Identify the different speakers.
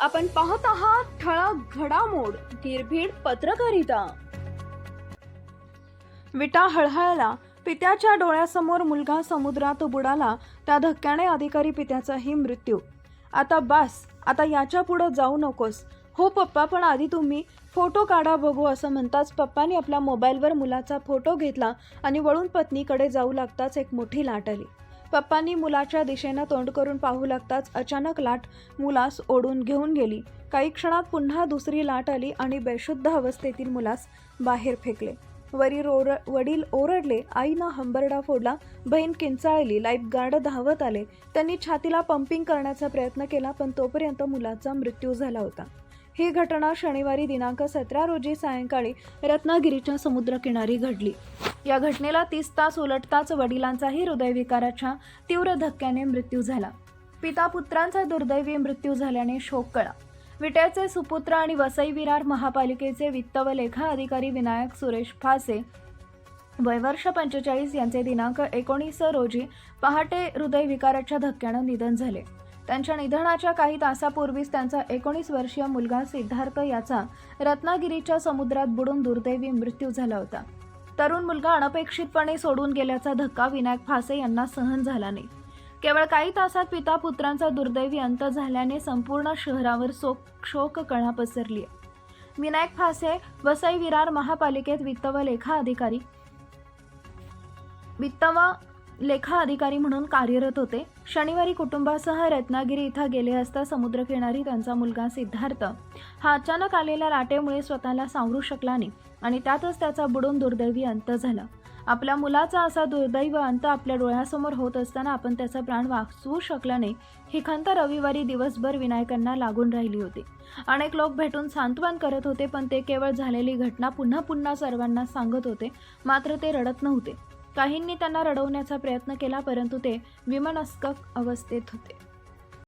Speaker 1: आपण पाहत आहात ठळक घडामोड निर्भीड पत्रकारिता. विटा हळहळला. पित्याच्या डोळ्यासमोर मुलगा समुद्रात बुडाला. त्या धक्क्याने अधिकारी पित्याचाही मृत्यू. आता बास आता याच्या पुढं जाऊ नकोस. हो पप्पा पण आधी तुम्ही फोटो काढा बघू असं म्हणताच पप्पानी आपल्या मोबाईलवर मुलाचा फोटो घेतला आणि वळून पत्नीकडे जाऊ लागताच एक मोठी लाट आली. पप्पांनी मुलाच्या दिशेनं तोंड करून पाहू लागताच अचानक लाट मुलास ओढून घेऊन गेली. काही क्षणात पुन्हा दुसरी लाट आली आणि बेशुद्ध अवस्थेतील मुलास बाहेर फेकले. वरील ओर वडील ओरडले आईनं हंबरडा फोडला बहीण किंचाळली लाईफ गार्ड धावत आले. त्यांनी छातीला पंपिंग करण्याचा प्रयत्न केला पण तोपर्यंत मुलाचा मृत्यू झाला होता. ही घटना शनिवारी दिनांक सतरा रोजी सायंकाळी रत्नागिरीच्या समुद्रकिनारी घडली. या घटनेला तीस तास उलटताच वडिलांचाही हृदयविकाराच्या तीव्र धक्क्याने मृत्यू झाला. पिता पुत्रांचा दुर्दैवी मृत्यू झाल्याने शोक कळा. विट्याचे सुपुत्र आणि वसई विरार महापालिकेचे वित्त व लेखा अधिकारी विनायक सुरेश फासे वयवर्ष पंचेचाळीस यांचे दिनांक एकोणीस रोजी पहाटे हृदयविकाराच्या धक्क्यानं निधन झाले. त्यांच्या निधनाच्या काही तासापूर्वीच त्यांचा एकोणीस वर्षीय मुलगा सिद्धार्थ याचा रत्नागिरीच्या समुद्रात बुडून दुर्दैवी मृत्यू झाला होता. तरुण मुलगा अनपेक्षितपणे सोडून गेल्याचा धक्का विनायक फासे यांना सहन झाला नाही केवळ काही तासात पिता पुत्रांचा दुर्दैवी अंत झाल्याने संपूर्ण शहरावर शोक शोक कळा पसरली आहे. विनायक फासे वसई विरार महापालिकेत वित्त व लेखा अधिकारी वित्त व लेखा अधिकारी म्हणून कार्यरत होते. शनिवारी कुटुंबासह रत्नागिरी इथं गेले असता समुद्रकिनारी त्यांचा मुलगा सिद्धार्थ. हा अचानक आलेल्या लाटेमुळे स्वतःला सावरू शकला नाही आणि त्यातच त्याचा बुडून दुर्दैवी अंत झाला. आपल्या मुलाचा असा दुर्दैव अंत आपल्या डोळ्यासमोर होत असताना आपण त्याचा प्राण वाचवू शकला नाही. ही खंत रविवारी दिवसभर विनायकांना लागून राहिली होती. अनेक लोक भेटून सांत्वन करत होते पण ते केवळ झालेली घटना पुन्हा पुन्हा सर्वांना सांगत होते. मात्र ते रडत नव्हते. काहींनी त्यांना रडवण्याचा प्रयत्न केला परंतु ते विमनस्क अवस्थेत होते.